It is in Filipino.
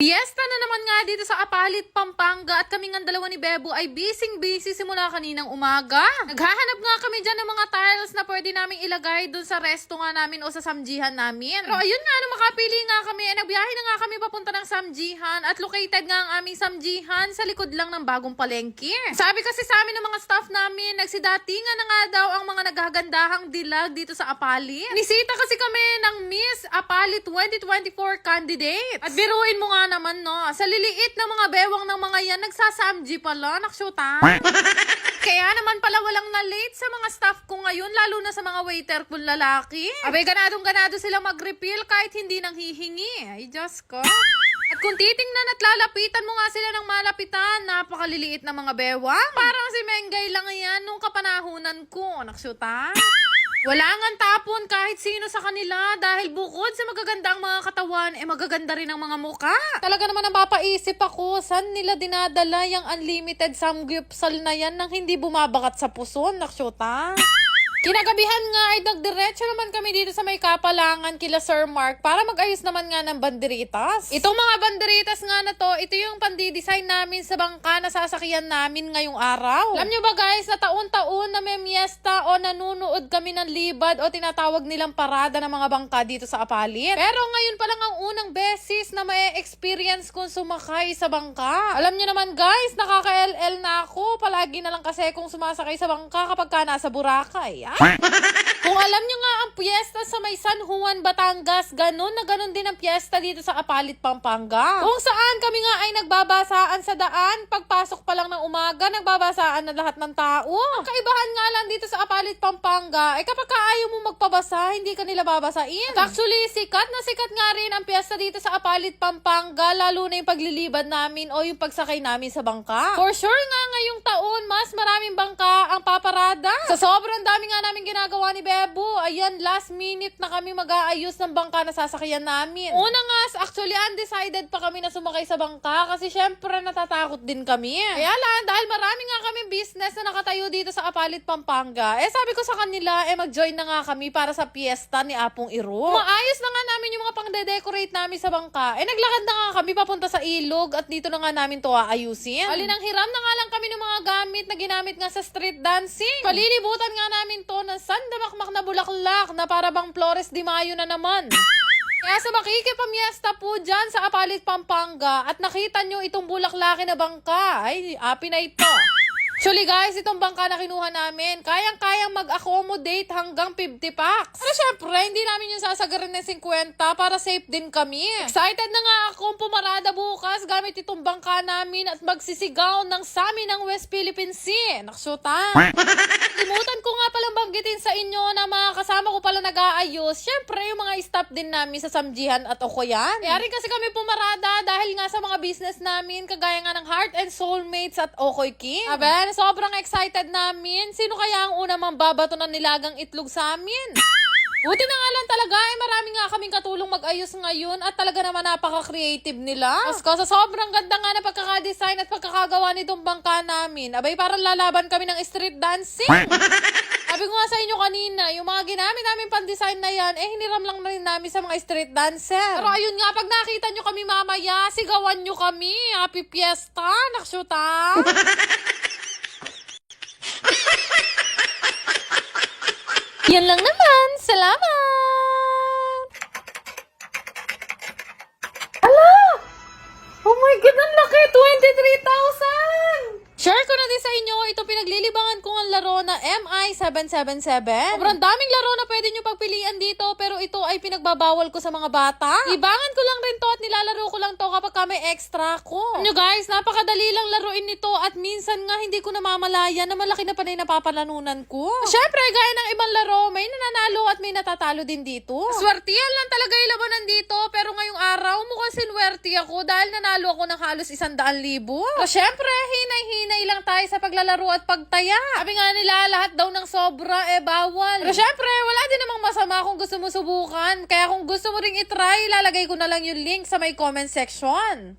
Fiesta na naman nga dito sa Apalit, Pampanga at kami nga dalawa ni Bebo ay busy-busy simula kaninang umaga. Naghahanap nga kami dyan ng mga tiles na pwede naming ilagay dun sa resto nga namin o sa samjihan namin. Pero ayun nga, nung makapili nga kami, eh, nagbiyahe na nga kami papunta ng samjihan at located nga ang aming samjihan sa likod lang ng bagong palengke. Sabi kasi sa amin ng mga staff namin, nagsidatingan na nga daw ang mga naghahagandahang dilag dito sa Apalit. Nisita kasi kami ng Miss Apalit 2024 candidate. At biruin mo nga naman, no? Sa liliit ng mga bewang ng mga yan, nagsasamji pala, naksyuta. Kaya naman pala walang na-late sa mga staff ko ngayon, lalo na sa mga waiter kong lalaki. Abay, ganadong ganado sila mag-refill kahit hindi nang hihingi. Ay, Diyos ko. At kung titingnan at lalapitan mo nga sila ng malapitan, napakaliliit na mga bewang. Parang si Mengay lang yan nung kapanahunan ko, naksyuta. Wala nga tapon kahit sino sa kanila dahil bukod sa magagandang mga katawan, eh magaganda rin ang mga muka. Talaga naman ang papaisip ako, saan nila dinadala yung unlimited samgyupsal na yan nang hindi bumabakat sa puson, naksyota? Kinagabihan nga ay nagdiretso naman kami dito sa may kapalangan kila Sir Mark para mag-ayos naman nga ng banderitas. Itong mga banderitas nga na to, ito yung pandi-design namin sa bangka na sasakyan namin ngayong araw. Alam nyo ba guys, na taon-taon na may miesta o nanunood kami ng libad o tinatawag nilang parada ng mga bangka dito sa Apalit. Pero ngayon pa lang ang unang beses na may experience kong sumakay sa bangka. Alam nyo naman guys, nakaka-LL na ako. Palagi na lang kasi kung sumasakay sa bangka kapag ka nasa Boracay. Ah? Kung alam nyo nga ang piyesta sa may San Juan, Batangas, ganun na ganun din ang piyesta dito sa Apalit, Pampanga. Kung saan kami nga ay nagbabasaan sa daan, pagpasok pa lang ng umaga, nagbabasaan na lahat ng tao. Ang kaibahan nga lang dito sa Apalit, Pampanga, ay kapag ka ayaw mo magpabasa, hindi ka nila babasain. Actually, sikat na sikat nga rin ang piyesta dito sa Apalit, Pampanga, lalo na yung paglilibad namin o yung pagsakay namin sa bangka. For sure nga ngayong taon, mas maraming bangka ang paparada. Sa sobrang dami nga namin ginagawa ni Bebo, ayan, last minute na kami mag-aayos ng bangka na sasakyan namin. Una nga, actually, undecided pa kami na sumakay sa bangka kasi syempre natatakot din kami. Kaya lang, dahil marami nga kami business na nakatayo dito sa Apalit, Pampanga, eh sabi ko sa kanila, eh mag-join na nga kami para sa piyesta ni Apong Iro. Maayos na nga namin yung mga pang-decorate namin sa bangka. Eh naglakad na nga kami papunta sa ilog at dito na nga namin to aayusin. Alinang hiram na nga lang kami ng mga gamit na ginamit nga sa street dancing. Palilibutan nga namin to ng sandamakmak na bulaklak na para bang Flores de Mayo na naman. Kaya sa makikipamiesta po dyan sa Apalit, Pampanga at nakita nyo itong bulaklaki na bangka, ay api na ito. Actually guys, itong bangka na kinuha namin, kayang-kayang mag-accommodate hanggang 50 packs. Pero syempre, hindi namin yung sasagarin ng 50 para safe din kami. Excited na nga akong pumarada bukas gamit itong bangka namin at magsisigaw ng sami ng West Philippine Sea. Naksuta. Limutan ko nga palang nag-aayos. Syempre, yung mga staff din namin sa Samjihan at Okoyan. Kaya rin kasi kami pumarada dahil nga sa mga business namin, kagaya nga ng Heart and Soulmates at Okoy King. Aben, sobrang excited namin. Sino kaya ang unang mambabato ng nilagang itlog sa amin? Buti na nga lang talaga, eh, marami nga kaming katulong mag-ayos ngayon at talaga naman napaka-creative nila. Mas sa sobrang ganda nga na pagkakadesign at pagkakagawa nitong bangka namin. Abay, parang lalaban kami ng street dancing. Sabi ko nga sa inyo kanina, yung mga ginamit namin pang-design na yan, eh hiniram lang na rin namin sa mga street dancer. Pero ayun nga, pag nakita nyo kami mamaya, sigawan nyo kami. Happy Fiesta, naksyuta. Yan lang naman. Salamat! Ala! Oh my God, ang laki! 23,000! Share ko na din sa inyo, ito pinaglilibangan ko ang laro na MI777. Sobrang daming laro na pwede nyo pagpilian dito, pero ito ay pinagbabawal ko sa mga bata. Libangan ko lang rin to at nilalaro ko lang to kapag ka may extra ko. Nyo guys, napakadali lang laruin nito at minsan nga hindi ko namamalayan na malaki na panay napapalanunan ko. Syempre, gaya ng ibang laro, may nananalo at may natatalo din dito. Swertiyan lang talaga yung labanan dito, pero sinwerte ako dahil nanalo ako ng halos isang daan libo. So syempre, hinay-hinay lang tayo sa paglalaro at pagtaya. Sabi nga nila, lahat daw ng sobra, eh bawal. Pero syempre, wala din namang masama kung gusto mo subukan. Kaya kung gusto mo ring itry, lalagay ko na lang yung link sa may comment section.